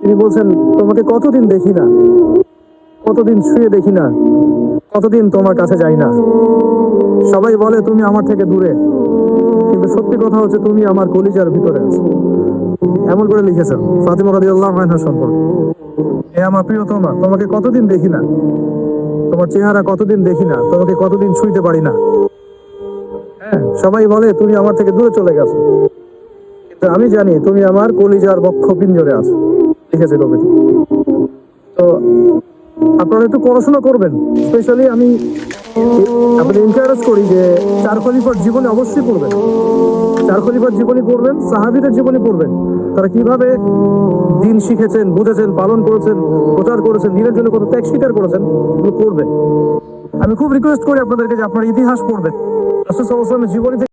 তিনি বলছেন, তোমাকে কতদিন দেখি না? কতদিন শুয়ে দেখি না? কতদিন তোমার কাছে যাই না? সবাই বলে, তুমি আমার থেকে দূরে। কিন্তু সত্যি কথা হচ্ছে, তুমি আমার কলিজার ভিতরে আছো। এমন করে লিখেছেন ফাতিমা রাদিয়াল্লাহু আনহা সম্পর্কে। এ আমার প্রিয়তমা তোমাকে কতদিন দেখি না? তোমার চেহারা কতদিন দেখি না? তোমাকে কতদিন ছুঁইতে পারি না? হ্যাঁ সবাই বলে, তুমি আমার থেকে দূরে চলে গেছো। কিন্তু আমি জানি, তুমি আমার কলিজার বক্ষ পিঞ্জরে আছো। লিখেছে কবিতা তো আপনারা একটু পড়াশোনা করবেন। স্পেশালি আমি আপনি এনকারেজ করি যে চার খলিফার জীবনে অবশ্যই পড়বেন। চার খলিফার পড়বেন, সাহাবিদের জীবনী পড়বেন। তারা কীভাবে দিন শিখেছেন, বুঝেছেন, পালন করেছেন, প্রচার করেছেন, দিনের জন্য কত ত্যাগ স্বীকার করেছেন, এগুলো পড়বেন আমি খুব রিকোয়েস্ট করি আপনাদেরকে যে আপনারা ইতিহাস পড়বেন। জীবনী